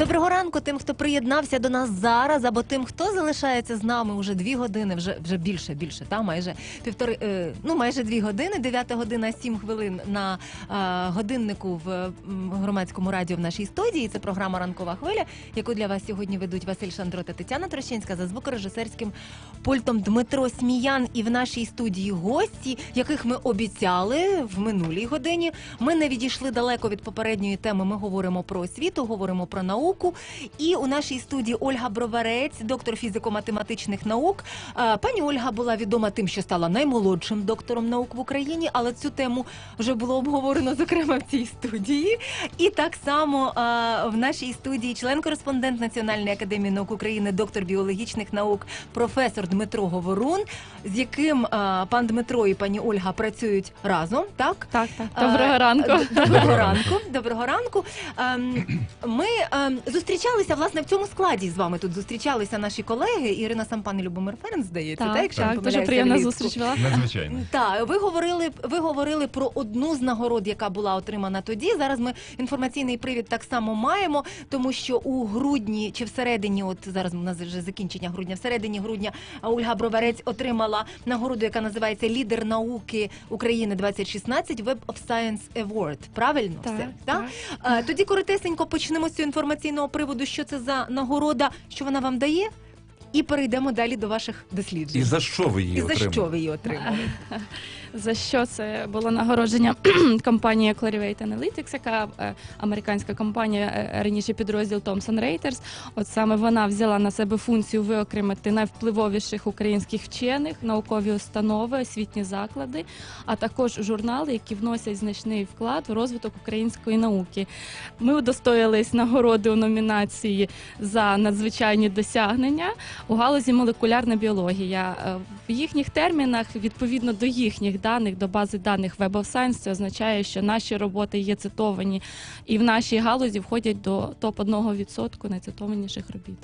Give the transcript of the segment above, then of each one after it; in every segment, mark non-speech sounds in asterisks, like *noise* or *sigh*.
Доброго ранку тим, хто приєднався до нас зараз, або тим, хто залишається з нами уже дві години, вже вже більше, більше, та майже півтори, е, ну майже дві години. Дев'ята година, сім хвилин на е, годиннику в м, громадському радіо в нашій студії. Це програма Ранкова хвиля, яку для вас сьогодні ведуть Василь Шандро та Тетяна Трощинська за звукорежисерським пультом Дмитро Сміян. І в нашій студії гості, яких ми обіцяли в минулій годині. Ми не відійшли далеко від попередньої теми. Ми говоримо про освіту, говоримо про науку. І у нашій студії Ольга Броварець, доктор фізико-математичних наук. Пані Ольга була відома тим, що стала наймолодшим доктором наук в Україні, але цю тему вже було обговорено зокрема в цій студії. І так само в нашій студії член-кореспондент Національної академії наук України, доктор біологічних наук, професор Дмитро Говорун, з яким пан Дмитро і пані Ольга працюють разом. Так Так, так. Доброго ранку. Доброго ранку. Доброго ранку. Ем, Ми ем, зустрічалися власне в цьому складі з вами. Тут зустрічалися наші колеги Ірина Сампан і Любомир Ферен, здається. Так, та, якщо не дуже приємна зустріч була. Надзвичайно. *laughs* Так, ви говорили, ви говорили про одну з нагород, яка була отримана тоді. Зараз ми інформаційний привід так само маємо, тому що у грудні чи всередині, от зараз у нас вже закінчення грудня, всередині грудня Ольга Броварець отримала нагороду, яка називається Лідер науки України 2016 Web of Science Award. Правильно Так, все? так. Е, Тоді коротесенько почнемо з цього інформаційного приводу, що це за нагорода, що вона вам дає, і перейдемо далі до ваших досліджень. І за що ви її І за отримали? що ви її отримали? *laughs* За що це було нагородження *clears throat* компанії Clarivate Analytics, яка е, американська компанія, е, раніше підрозділ Thomson Reuters. От саме вона взяла на себе функцію виокремити найвпливовіших українських вчених, наукові установи, освітні заклади, а також журнали, які вносять значний вклад в розвиток української науки. Ми удостоїлись нагороди у номінації за надзвичайні досягнення у галузі молекулярна біологія. Е, В їхніх термінах, відповідно до їхніх даних, до бази даних Web of Science, це означає, що наші роботи є цитовані і в нашій галузі входять до топ 1% найцитованіших робіт.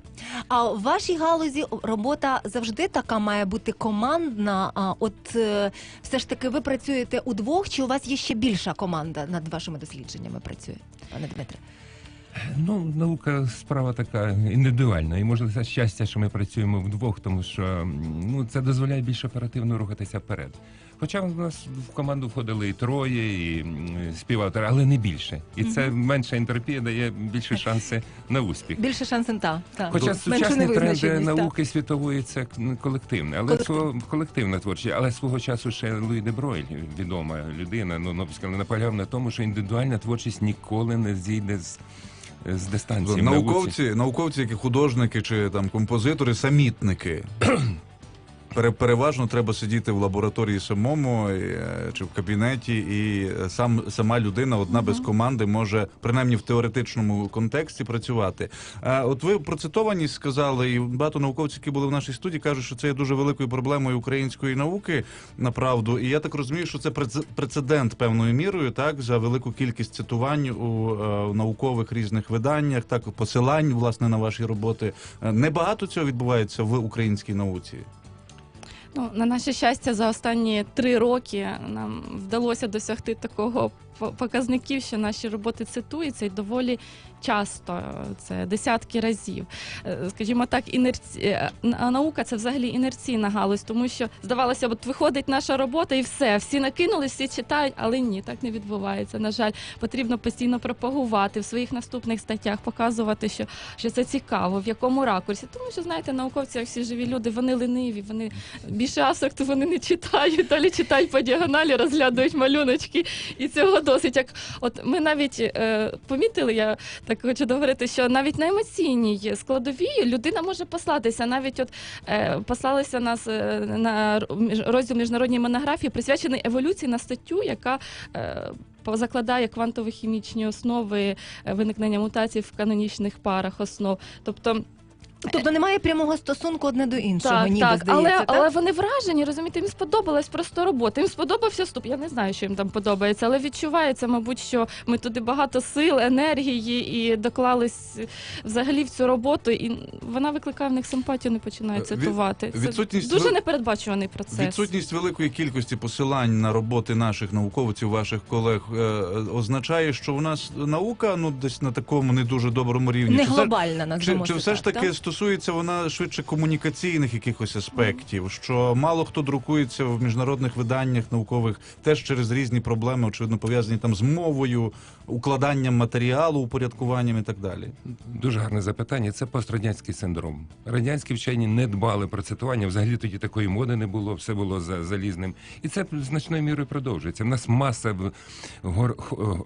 А в вашій галузі робота завжди така має бути командна. А от е, все ж таки ви працюєте удвох, чи у вас є ще більша команда над вашими дослідженнями працює, пане Дмитре? Ну, наука справа така індивідуальна. І може це щастя, що ми працюємо вдвох, тому що ну, це дозволяє більш оперативно рухатися вперед. Хоча в нас в команду входили і троє, і співавтори, але не більше. І це менша ентропія дає більше шанси на успіх. Більше шансен та, та. Хоча сучасні тренди науки світової це к- колективне, але Колектив. свого колективна творчість. Але свого часу ще Луї де Бройль, відома людина, ну наполягав на тому, що індивідуальна творчість ніколи не зійде з, з дистанції. Науковці, науковці, які художники чи там композитори, самітники. Пере- Переважно треба сидіти в лабораторії самому е, чи в кабінеті, і е, сам сама людина, одна без команди, може принаймні в теоретичному контексті працювати. От ви процитовані сказали, і багато науковців, які були в нашій студії, кажуть, що це є дуже великою проблемою української науки направду. І я так розумію, що це преце- прецедент певною мірою, так за велику кількість цитувань у е, наукових різних виданнях, так посилань власне на ваші роботи. Небагато цього відбувається в українській науці. Ну, на наше щастя, за останні три роки нам вдалося досягти такого показників, що наші роботи цитуються і доволі часто. Це десятки разів. Е, Скажімо так, інерці... е, наука це взагалі інерційна галузь, тому що здавалося, от виходить наша робота і все. Всі накинули, всі читають, але ні, так не відбувається. На жаль, потрібно постійно пропагувати в своїх наступних статтях, показувати, що, що це цікаво, в якому ракурсі. Тому що знаєте, науковці, як всі живі люди, вони лениві, вони більше асекту вони не читають, далі читають по діагоналі, розглядають малюночки, і цього досить. Як от ми навіть е, помітили, я так хочу говорити, що навіть на емоційній складовій людина може послатися. Навіть от е, послалися нас е, на розділ міжнародній монографії, присвячений еволюції на статтю, яка е, закладає квантово-хімічні основи е, виникнення мутацій в канонічних парах основ. Тобто Тобто немає прямого стосунку одне до іншого, Так, ніби так, здається. але, так? але вони вражені, розумієте, їм сподобалась просто робота. Їм сподобався вступ. Я не знаю, що їм там подобається, але відчувається, мабуть, що ми туди багато сил, енергії і доклались взагалі в цю роботу, і вона викликає в них симпатію, не починають Від- цитувати. Це відсутність дуже непередбачуваний процес. Відсутність великої кількості посилань на роботи наших науковців, ваших колег, е, означає, що у нас наука ну десь на такому не дуже доброму рівні. не глобальна, Чи, назвемо чи все ж таки так? Стосується вона швидше комунікаційних якихось аспектів, що мало хто друкується в міжнародних виданнях наукових теж через різні проблеми, очевидно, пов'язані там з мовою, укладанням матеріалу, упорядкуванням і так далі. Дуже гарне запитання. Це пострадянський синдром. Радянські вчені не дбали про цитування. Взагалі тоді такої моди не було, все було за залізним. І це значною мірою продовжується. У нас маса гор,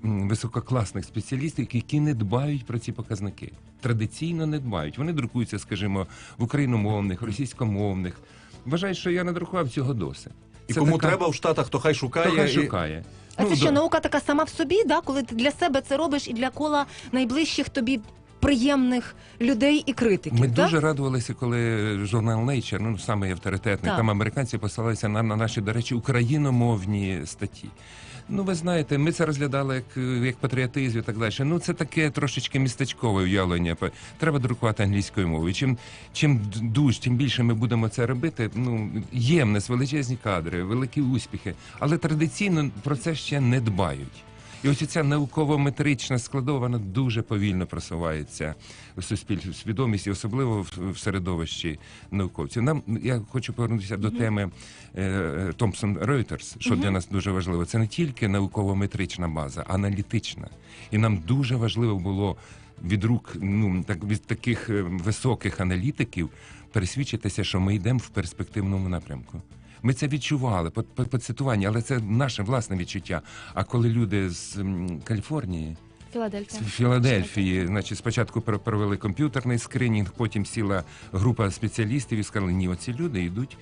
висококласних спеціалістів, які не дбають про ці показники. Традиційно не дбають. Вони друкуються, скажімо, в україномовних, російськомовних. Вважають, що я надрукував цього досить. І Це кому така- треба в Штатах, то хай шукає. то хай і- шукає. А це Ну, що да. наука така сама в собі, да? коли ти для себе це робиш і для кола найближчих тобі приємних людей і критиків. Ми так? дуже радувалися, коли журнал Nature, ну саме авторитетний, Так. там американці посилалися на, на наші, до речі, україномовні статті. Ну, ви знаєте, ми це розглядали як, як патріотизм і так далі. Ну, це таке трошечки містечкове уявлення. Треба друкувати англійською мовою. Чим, чим дуж, тим більше ми будемо це робити, ну, є в нас величезні кадри, великі успіхи, але традиційно про це ще не дбають. І ось ця науково-метрична складова вона дуже повільно просувається в суспільстві, в свідомості, особливо в, середовищі науковців. Нам я хочу повернутися до теми е, Thomson Reuters, що для нас дуже важливо. Це не тільки науково-метрична база, а аналітична. І нам дуже важливо було від рук ну так від таких е, високих аналітиків пересвідчитися, що ми йдемо в перспективному напрямку. Ми це відчували по, по, по цитуванні, але це наше власне відчуття. А коли люди з м, Каліфорнії, Філадельфія. Філадельфії, значить, спочатку провели комп'ютерний скринінг, потім сіла група спеціалістів і сказали, ні, оці люди йдуть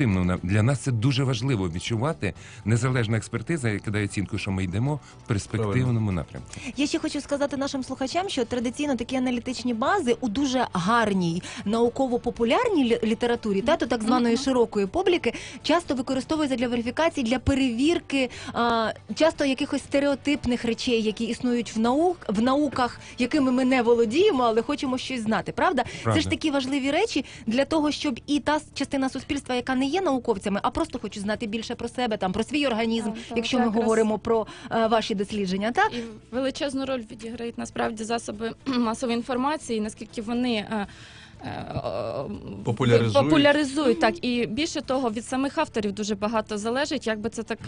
на- Для нас це дуже важливо відчувати. Незалежна експертиза, яка дає оцінку, що ми йдемо в перспективному напрямку. Я ще хочу сказати нашим слухачам, що традиційно такі аналітичні бази у дуже гарній науково-популярній літературі, та то так званої широкої публіки, часто використовуються для верифікації, для перевірки а, часто якихось стереотипних речей, які існують в наук в науках, якими ми не володіємо, але хочемо щось знати. Правда? Це ж такі важливі речі для того, щоб і та частина суспільства, яка не є науковцями, а просто хоче знати більше про себе, там про свій організм, Так, так, якщо ми якраз. говоримо про е, ваші дослідження, так. І величезну роль відіграють насправді засоби *clears throat* масової інформації, наскільки вони. е, е, е, Популяризують. популяризують так і більше того від самих авторів дуже багато залежить, як би це так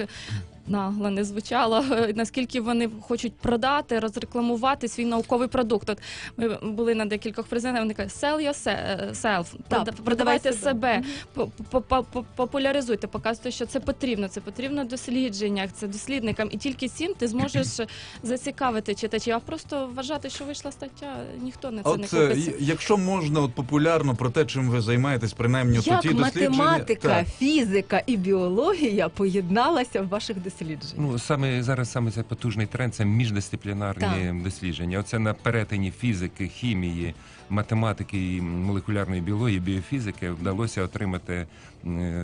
нагло не звучало, е, наскільки вони хочуть продати, розрекламувати свій науковий продукт. От ми були на декількох презентах, вони кажуть, sell yourself, Так, прода- продавайте себе. себе, по- по- по- по- популяризуйте, показуйте, що це потрібно. Це потрібно дослідженнях, це дослідникам, і тільки цим ти зможеш *clears throat* зацікавити читачів. А просто вважати, що вийшла стаття, ніхто на це не От е, купиться. якщо можна от популярно про те, чим ви займаєтесь, принаймні Як ті дослідження. математика, Так. фізика і біологія поєдналася в ваших дослідженнях? Ну саме зараз саме цей потужний тренд це міждисциплінарні дослідження. Оце на перетині фізики, хімії, математики, і молекулярної біології, біофізики вдалося отримати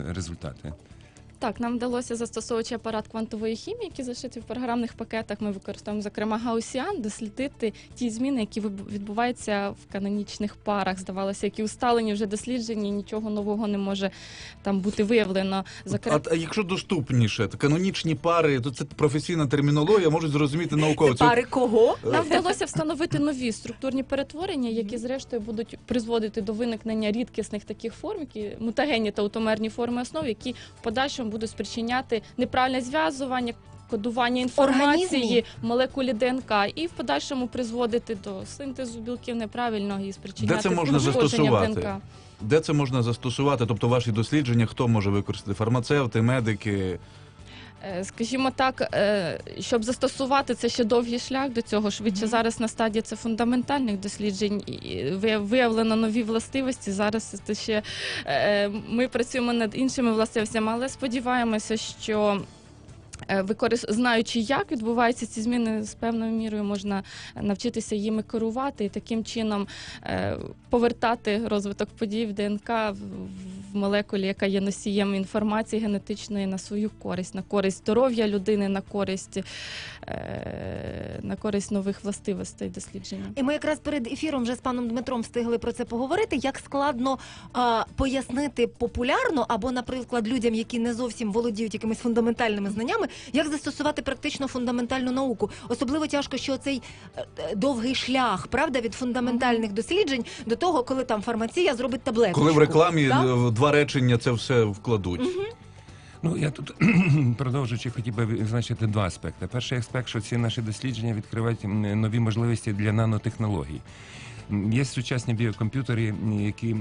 результати. Так, нам вдалося застосовуючи апарат квантової хімії, який зашитий в програмних пакетах. Ми використовуємо зокрема гаусіан, дослідити ті зміни, які відбуваються в канонічних парах. Здавалося, які усталені вже досліджені, нічого нового не може там бути виявлено. Зокрема, А, а якщо доступніше, то канонічні пари, то це професійна термінологія, можуть зрозуміти Це науковці. пари кого? нам вдалося встановити нові структурні перетворення, які зрештою будуть призводити до виникнення рідкісних таких форм, які мутагенні та утомерні форми основ, які в подальшому будуть спричиняти неправильне зв'язування. Кодування інформації в молекулі ДНК і в подальшому призводити до синтезу білків неправильного і спричиняти Де це можна застосувати? ДНК. Де це можна застосувати? Тобто ваші дослідження, хто може використати? Фармацевти, медики. Е, Скажімо так, е, щоб застосувати це ще довгий шлях до цього. Швидше зараз на стадії це фундаментальних досліджень виявлено нові властивості. Зараз це ще е, ми працюємо над іншими властивостями, але сподіваємося, що. Е, викорис... знаючи, як відбуваються ці зміни, з певною мірою можна навчитися їми керувати і таким чином е, повертати розвиток подій в ДНК в, молекулі, яка є носієм інформації генетичної на свою користь, на користь здоров'я людини, на користь, е, на користь нових властивостей дослідження. І ми якраз перед ефіром вже з паном Дмитром встигли про це поговорити. Як складно а, пояснити популярно або, наприклад, людям, які не зовсім володіють якимись фундаментальними знаннями, як застосувати практично фундаментальну науку. Особливо тяжко, що цей е, е, довгий шлях, правда, від фундаментальних досліджень до того, коли там фармація зробить таблетку. Коли в рекламі е, в два речення це все вкладуть. Ну я тут *clears throat* продовжуючи хотів би відзначити два аспекти. Перший аспект, що ці наші дослідження відкривають нові можливості для нанотехнологій. Є сучасні біокомп'ютери, які,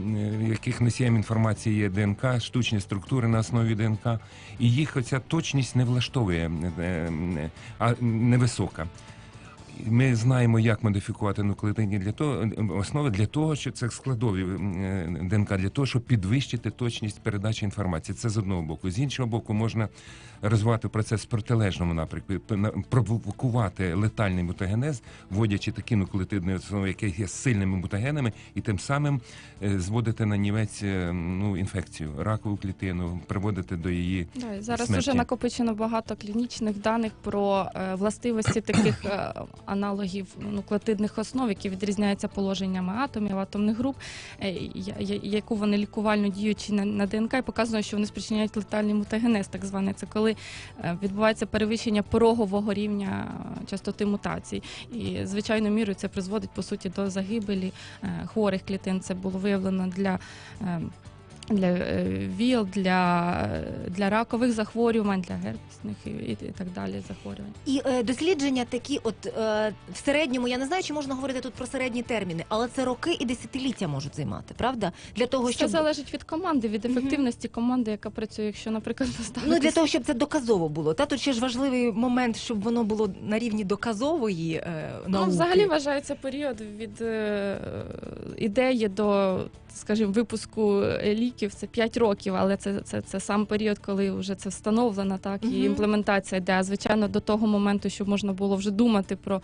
яких носієм інформації є ДНК, штучні структури на основі ДНК, і їх оця точність не влаштовує, е, а невисока. Ми знаємо, як модифікувати нуклеотидні для того основи для того, що це складові е, ДНК для того, щоб підвищити точність передачі інформації. Це з одного боку. З іншого боку, можна розвивати процес в протилежному напрямку, провокувати летальний мутагенез, вводячи такі нуклеотидні основи, які є сильними мутагенами, і тим самим е, зводити на нівець е, ну, інфекцію, ракову клітину, приводити до її Да, зараз смерті. вже накопичено багато клінічних даних про е, властивості таких аналогів нуклеотидних основ, які відрізняються положеннями атомів, атомних груп, яку вони лікувально на, на ДНК, і показано, що вони спричиняють летальний мутагенез, так званий. Це коли е, відбувається перевищення порогового рівня е, частоти мутацій. І звичайно, мірою це призводить по суті до загибелі е, хворих клітин. Це було виявлено для. Для е, ВІЛ, для, для ракових захворювань, для герпесних і, і, і так далі захворювань. І е, дослідження такі, от е, в середньому, я не знаю, чи можна говорити тут про середні терміни, але це роки і десятиліття можуть займати, правда? Для того, Це щоб залежить від команди, від ефективності команди, яка працює, якщо, наприклад, *laughs* поставити ну для того, щоб це доказово було. Та тут ще ж важливий момент, щоб воно було на рівні доказової е, науки. Ну, взагалі вважається період від е, ідеї до, скажімо, випуску е, ліків. Це 5 років, але це, це, це сам період, коли вже це встановлено, так і імплементація йде. Звичайно, до того моменту, щоб можна було вже думати про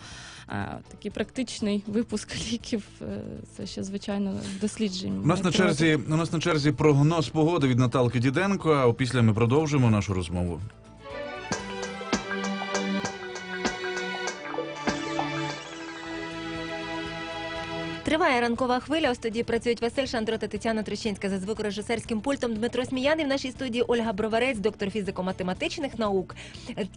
е, такий практичний випуск *laughs* ліків, е, це ще звичайно досліджень. У нас на черзі у нас на черзі прогноз погоди від Наталки Діденко. А опісля ми продовжимо нашу розмову. Триває ранкова хвиля. У студії працюють Василь Шандро та Тетяна Трещинська за звукорежисерським пультом. Дмитро Сміяний в нашій студії Ольга Броварець, доктор фізико-математичних наук,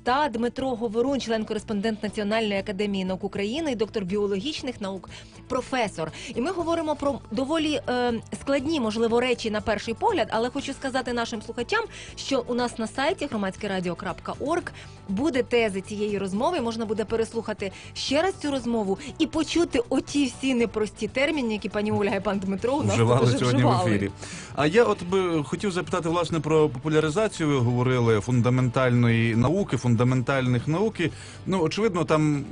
та Дмитро Говорун, член-кореспондент Національної академії наук України доктор біологічних наук, професор. І ми говоримо про доволі е, складні, можливо, речі на перший погляд, але хочу сказати нашим слухачам, що у нас на сайті громадськерадіо.орг буде тези цієї розмови. Можна буде переслухати ще раз цю розмову і почути оті всі непрості терміни, які пані Ольга і пан Дмитро у нас вживали тут вже сьогодні вживали. в ефірі. А я от би хотів запитати власне про популяризацію. Ви говорили фундаментальної науки, фундаментальних науки. Ну очевидно, там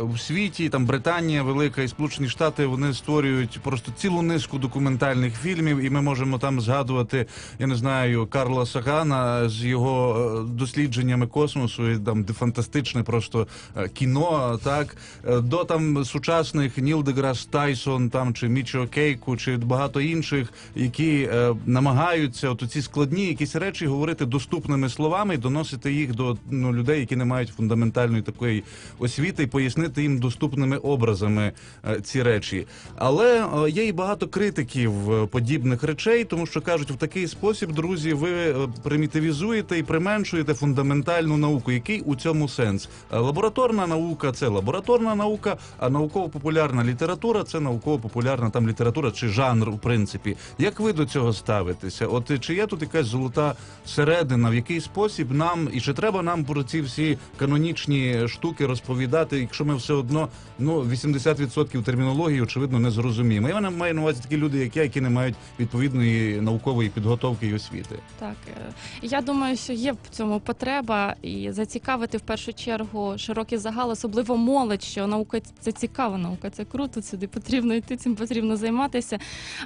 в світі, там Британія, Велика і Сполучені Штати, вони створюють просто цілу низку документальних фільмів, і ми можемо там згадувати, я не знаю, Карла Сагана з його е, дослідженнями космосу, і там де фантастичне просто е, кіно, так Е, до там сучасних Ніл Деграс Тайсон, там чи Мічо Кейку, чи багато інших, які е, намагаються от ці складні якісь речі говорити доступними словами доносити їх до ну, людей, які не мають фундаментальної такої освіти, і пояснити їм доступними образами е, ці речі. Але е, є і багато критиків е, подібних речей, тому що кажуть, в такий спосіб, друзі, ви е, примітивізуєте і применшуєте фундаментальну науку. Який у цьому сенс? Е, Лабораторна наука це лабораторна наука, а науково-популярна література це науково-популярна там література чи жанр, в принципі. Як ви до цього ставитеся? От е, чи є тут якась золота середина, в який спосіб нам і чи треба нам про ці всі канонічні штуки розповідати, якщо ми все одно ну 80% термінології, очевидно, не зрозуміємо. Я мене маю на увазі такі люди, як я, які не мають відповідної наукової підготовки і освіти. Так, е, я думаю, що є в цьому потреба і зацікавити в першу чергу широкий загал, особливо молодь, що наука це цікава, наука це круто, сюди потрібно йти, цим потрібно займатися.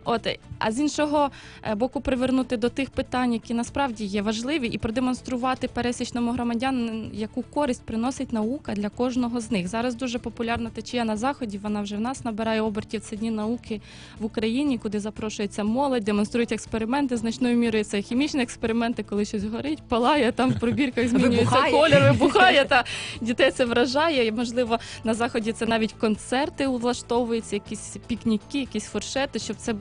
От а з іншого е, боку, привернути до тих питань, які насправді є важливі, і продемонструвати пересічному громадянину, яку користь приносить наука для кожного з них. Зараз дуже популярна течія на заході. Вона вже в нас набирає обертів. Це дні науки в Україні, куди запрошується молодь, демонструють експерименти. Значною мірою це хімічні експерименти, коли щось горить, палає там в пробірках, змінюється колір, вибухає. Та дітей це вражає. І можливо на заході це навіть концерти влаштовуються, якісь пікніки, якісь фуршети, щоб це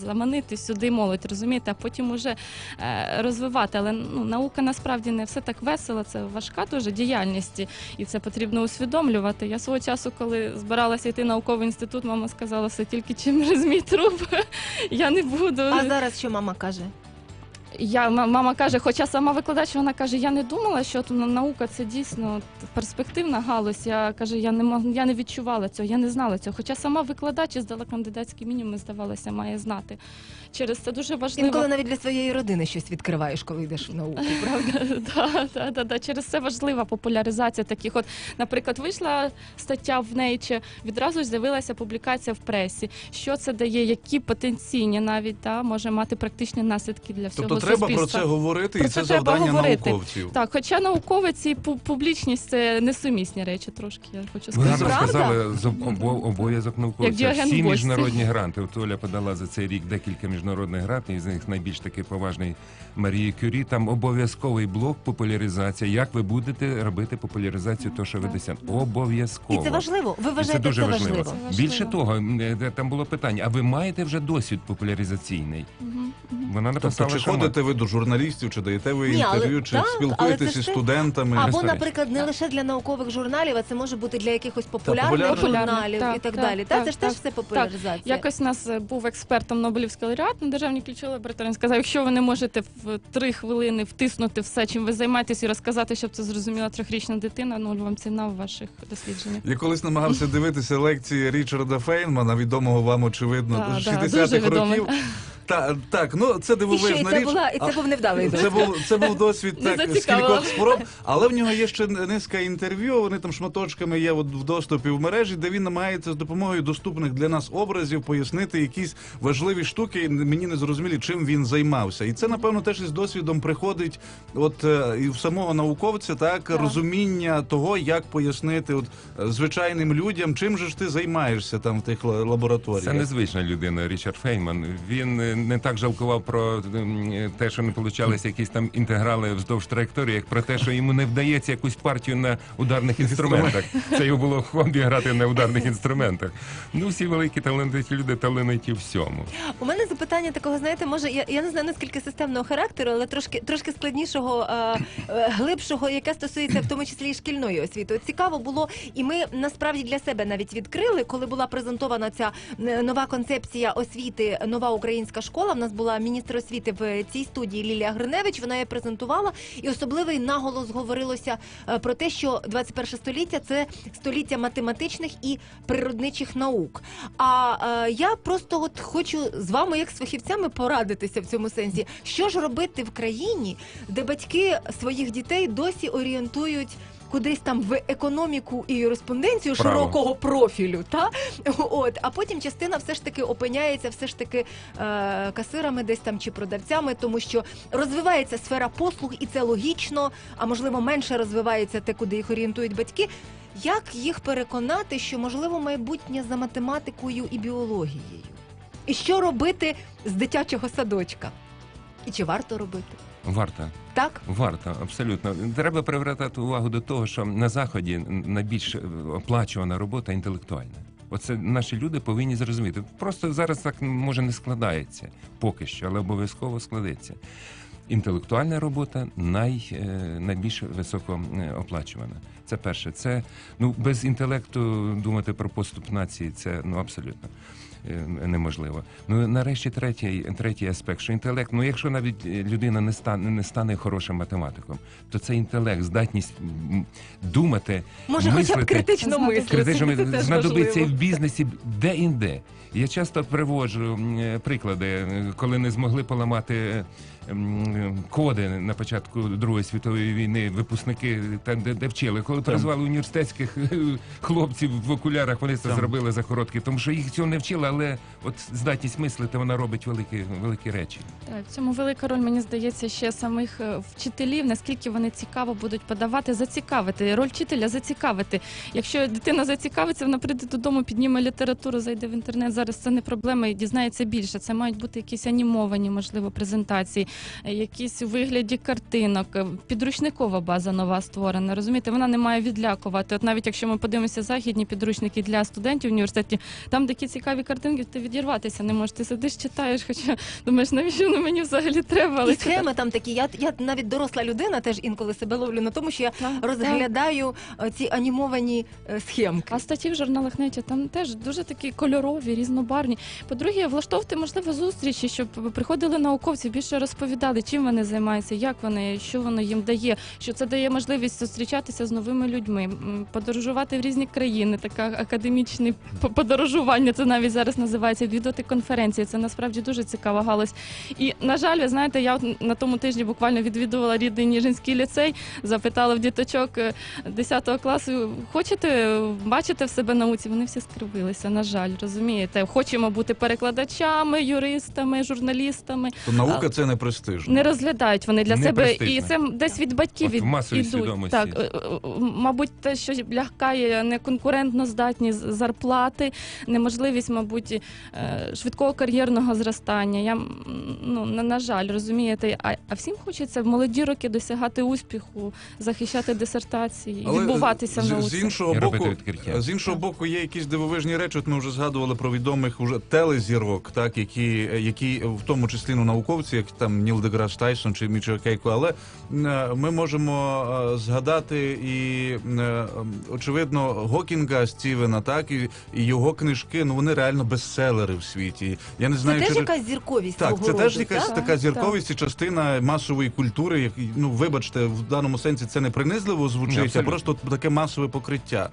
заманити сюди молодь, розумієте, а потім уже е, розвивати. Але ну наука насправді не все так весело. Це важка дуже діяльність, і- це потрібно усвідомлювати. Я свого часу, коли збиралася йти в науковий інститут, мама сказала, все тільки чим розмій труп. *laughs* Я не буду. А зараз що мама каже? Я мама каже, хоча сама викладач, вона каже, я не думала, що наука це дійсно перспективна галузь. Я каже, я не мог, я не відчувала цього, я не знала цього. Хоча сама викладач і здала кандидатський мінімум, здавалося, має знати. Через це дуже важливо. Інколи навіть для своєї родини щось відкриваєш, коли йдеш в науку, *laughs* правда? Да, да, да, да. Через це важлива популяризація таких. От, наприклад, вийшла стаття в Nature, відразу ж з'явилася публікація в пресі. Що це дає, які потенційні навіть може мати практичні наслідки для всього Тобто треба про це говорити, Про і це, це завдання говорити. науковців. Так, хоча науковець і публічність це несумісні речі, трошки я хочу сказати. гарно Правда? сказали з обов'язок науковця. Всі міжнародні гранти. От Оля подала за цей рік декілька міжнародних грантів, і з них найбільш такий поважний Марії Кюрі. Там обов'язковий блок популяризація. Як ви будете робити популяризацію того, що ви досягнете? Обов'язково. І це важливо. Ви вважаєте, це дуже це важливо. важливо? Це важливо. Більше того, е, там було питання: а ви маєте вже досвід популяризаційний? Мгм. Вона Тобто, написала, чи що ходите ви до журналістів, чи даєте ви Ні, але- інтерв'ю, чи так, але спілкуєтеся це із ж те- студентами? Або, наприклад, не лише для наукових журналів, а це може бути для якихось популярних популярних. журналів і так так, далі. Та так, це ж так. теж все популяризація. Якось нас е, був експертом Нобелівський лауреат на державній ключовій лабораторії. Він сказав, якщо ви не можете в три хвилини втиснути все, чим ви займаєтесь, і розказати, щоб це зрозуміла трьохрічна дитина, ну вам ціна в ваших дослідженнях. Я колись намагався *laughs* дивитися лекції Річарда Фейнмана, відомого вам очевидно, Да, да, 60-х дуже відомий. років. Та, так, ну це і дивовижна і це річ. була, і це був невдалий Це був це був досвід Не так з кількох спроб, але в нього є ще низка інтерв'ю. Вони там шматочками є от в доступі в мережі, де він намагається з допомогою доступних для нас образів пояснити якісь важливі штуки. і Мені не зрозумілі, чим він займався. І це напевно теж із досвідом приходить, от е, і в самого науковця, так, Так. розуміння того, як пояснити от е, звичайним людям, чим же ж ти займаєшся там в тих ла- лабораторіях. Це незвична людина, Річард Фейман. Він е, не так жалкував про те, що не получалися якісь там інтеграли вздовж траєкторії, як про те, що йому не вдається якусь партію на ударних інструментах. Це його було хобі грати на ударних інструментах. Ну, всі великі талановиті люди талановиті всьому. У мене запитання такого, знаєте, може, я, я не знаю наскільки системного характеру, але трошки трошки складнішого, е, е, глибшого, яке стосується в тому числі і шкільної освіти. От цікаво було, і ми насправді для себе навіть відкрили, коли була презентована ця нова концепція освіти, нова українська школа. В нас була міністр освіти в цій студії Лілія Гриневич. Вона її презентувала, і особливий наголос говорилося е, про те, що 21 століття це століття математичних і природничих наук. А е, я просто от хочу з вами, як з фахівцями, порадитися в цьому сенсі. Що ж робити в країні, де батьки своїх дітей досі орієнтують. Кудись там в економіку і юриспонденцію Право. широкого профілю, та от а потім частина все ж таки опиняється, все ж таки е, касирами, десь там чи продавцями, тому що розвивається сфера послуг, і це логічно. А можливо, менше розвивається те, куди їх орієнтують батьки. Як їх переконати, що можливо майбутнє за математикою і біологією? І що робити з дитячого садочка? І чи варто робити? Варто. Так? Варто, абсолютно. Треба привертати увагу до того, що на заході найбільш е, оплачувана робота інтелектуальна. Оце наші люди повинні зрозуміти. Просто зараз так може не складається поки що, але обов'язково складеться. Інтелектуальна робота най, е, найбільш високо е, оплачувана. Це перше. Це ну без інтелекту думати про поступ нації. Це ну абсолютно неможливо. Ну нарешті третій, третій аспект, що інтелект, ну якщо навіть е, людина не стане не стане хорошим математиком, то це інтелект, здатність думати, Може, хоча б критично мислити. критично теж знадобиться і в бізнесі де-інде. Я часто приводжу е, приклади, е, коли не змогли поламати е, коди на початку Другої світової війни, випускники там, де, де вчили. Коли призвали університетських е, хлопців в окулярах, вони це Там. зробили за короткі, тому що їх цього не вчили, але от здатність мислити вона робить великі, великі речі. Так, в цьому велика роль, мені здається, ще самих е, вчителів, наскільки вони цікаво будуть подавати, зацікавити. Роль вчителя зацікавити. Якщо дитина зацікавиться, вона прийде додому, підніме літературу, зайде в інтернет. Зараз це не проблема і дізнається більше. Це мають бути якісь анімовані, можливо, презентації, е, якісь у вигляді картинок. Е, Підручникова база нова створена. Розумієте, вона не має відлякувати. От навіть якщо ми подивимося західні підручники для студентів університетів, там такі цікаві картинки, ти відірватися не можеш. Ти сидиш, читаєш, хоча думаєш, навіщо воно мені взагалі треба? Але І схеми там такі. Я, я навіть доросла людина, теж інколи себе ловлю на тому, що я Так, так. розглядаю е, ці анімовані е, схемки. А статті в журналах Неті там теж дуже такі кольорові, різнобарвні. По-друге, влаштовувати можливо зустрічі, щоб приходили науковці, більше розповідали, чим вони займаються, як вони, що воно їм дає. Що це дає можливість зустрічатися з новими людьми, подорожувати в різні країни. Така академічне подорожування. Це навіть зараз називається відвідувати конференції. Це насправді дуже цікава галузь. І на жаль, ви знаєте, я на тому тижні буквально відвідувала рідний Ніжинський ліцей, запитала в діточок е, 10 класу, хочете бачити в себе науці? Вони всі скривилися, на жаль, розумієте. Хочемо бути перекладачами, юристами, журналістами. То наука це не престижно. Не розглядають вони для Не себе, престижно. і це десь від батьків від ідуть. свідомості. Так, е, е, мабуть, те, що лягкає неконкурентно здатні зарплати, неможливість, мабуть, е, швидкого кар'єрного зростання. Я ну на, на жаль, розумієте, а, а всім хочеться в молоді роки досягати успіху, захищати дисертації, Але відбуватися в з, науці. з іншого І робити боку, відкриття. з іншого боку, є якісь дивовижні речі. От ми вже згадували про відомих уже телезірок, так які, які в тому числі ну, науковці, як там Ніл Деграс Тайсон чи Мічо Кейко. Але е, ми можемо е, згадати і е, очевидно Гокінга Стівена, так і, і його книжки. Ну вони реально бестселери в світі. Я не Це теж чи якась зірковість. так, свого це теж роду, якась так? така зірковість і частина масової культури. як- Ну, вибачте, в даному сенсі це не принизливо Ні, звучить, а абсолютно. просто таке масове покриття.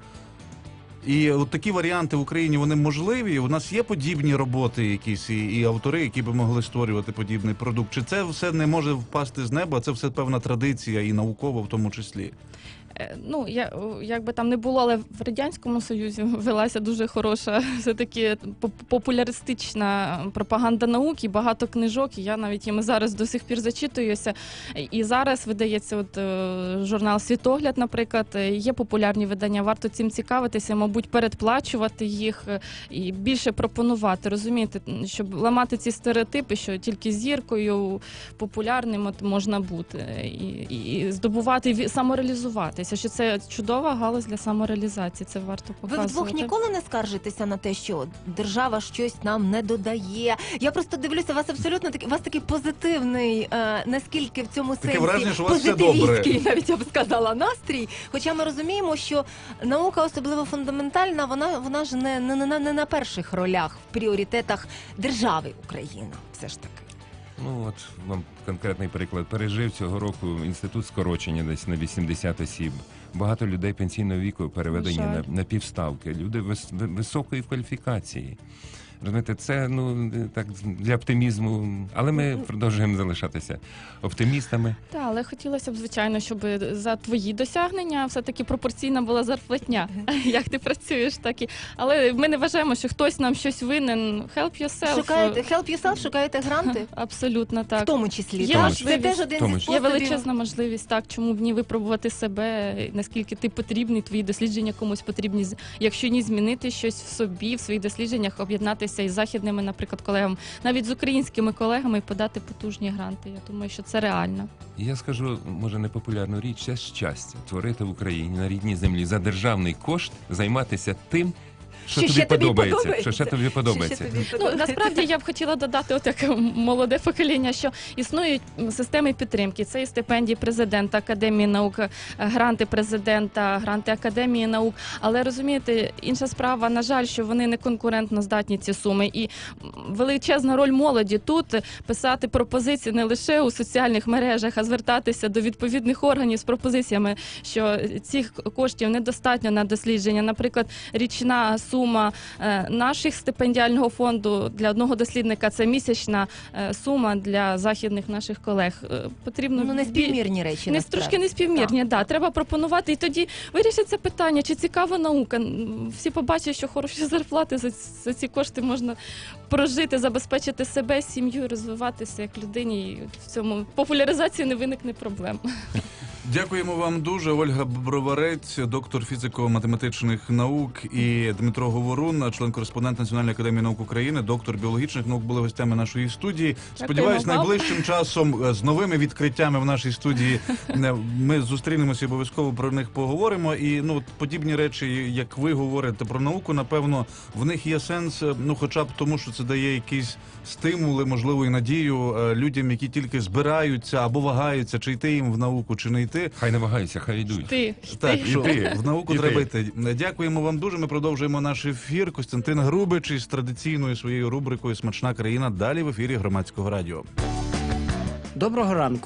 І от такі варіанти в Україні вони можливі. У нас є подібні роботи, якісь і, і автори, які би могли створювати подібний продукт. Чи це все не може впасти з неба? Це все певна традиція і наукова в тому числі. Е, Ну, я, як би там не було, але в Радянському Союзі *laughs* велася дуже хороша, все-таки поп- популяристична пропаганда науки, багато книжок. І я навіть їми зараз до сих пір зачитуюся. І зараз видається от, е, журнал Світогляд, наприклад, Е, є популярні видання. Варто цим цікавитися, мабуть, передплачувати їх е, і більше пропонувати. Розумієте, щоб ламати ці стереотипи, що тільки зіркою популярним от можна бути і, і, здобувати ві- самореалізуватися. Що це чудова галузь для самореалізації. Це варто Ви вдвох ніколи не скаржитеся на те, що держава щось нам не додає. Я просто дивлюся, у вас абсолютно такий, у вас такий позитивний, е, наскільки в цьому Таке сенсі враження, що у вас все позитивістський, *laughs* навіть я б сказала, настрій. Хоча ми розуміємо, що наука, особливо фундаментальна, вона вона ж не, не, не, не на перших ролях в пріоритетах держави Україна. Все ж таки. Ну от вам конкретний приклад. Пережив цього року інститут скорочення десь на 80 осіб. Багато людей пенсійного віку переведені На на, на півставки. Люди вис, високої кваліфікації. Розумієте, це ну так для оптимізму, але ми продовжуємо залишатися оптимістами. Так, але хотілося б, звичайно, щоб за твої досягнення все-таки пропорційна була зарплатня. Як ти працюєш, так і. Але ми не вважаємо, що хтось нам щось винен. Help yourself. Шукаєте help yourself, шукаєте гранти, *laughs* Абсолютно так. в тому числі. Є можливість. Це теж один Тому Є величезна можливість, так чому б ні випробувати себе, наскільки ти потрібний, твої дослідження комусь потрібні. З- Якщо ні, змінити щось в собі, в своїх дослідженнях, об'єднатися із західними, наприклад, колегами, навіть з українськими колегами і подати потужні гранти. Я думаю, що це реально. Я скажу, може, непопулярну річ, це щастя творити в Україні на рідній землі за державний кошт, займатися тим, що, тобі, ще тобі подобається, подобається. Що ще тобі Що подобається. ще тобі Ну подобається? насправді я б хотіла додати от таке молоде покоління, що існують системи підтримки. Це і стипендії президента Академії наук, е, гранти президента, гранти Академії наук. Але розумієте, інша справа, на жаль, що вони не конкурентно здатні ці суми. І величезна роль молоді тут писати пропозиції не лише у соціальних мережах, а звертатися до відповідних органів з пропозиціями, що цих коштів недостатньо на дослідження. Наприклад, річна сума е, наших стипендіального фонду для одного дослідника. Це місячна е, сума для західних наших колег. Е, Потрібно Ну, не співмірні речі. не трошки не співмірні, да. Треба пропонувати, і тоді вирішиться питання, чи цікава наука. Всі побачать, що хороші зарплати за, за ці кошти можна прожити, забезпечити себе, сім'ю, розвиватися як людині. І в цьому популяризації не виникне проблем. *laughs* Дякуємо вам дуже. Ольга Броварець, доктор фізико-математичних наук, і Дмитро Говорун, член-кореспондент Національної академії наук України, доктор біологічних наук, були гостями нашої студії. Сподіваюсь, найближчим часом е, з новими відкриттями в нашій студії *laughs* е, ми зустрінемося і обов'язково про них поговоримо. І ну от подібні речі, як ви говорите про науку, напевно, в них є сенс, е, ну хоча б тому, що це дає якісь стимули, можливо, і надію людям, які тільки збираються або вагаються, чи йти їм в науку, чи не йти. Хай не вагаються, хай йдуть. Ти, Так, ти. що Іти. в науку Іти. треба йти. Дякуємо вам дуже. Ми продовжуємо наш ефір. Костянтин Грубич із традиційною своєю рубрикою Смачна країна. Далі в ефірі громадського радіо. Доброго ранку.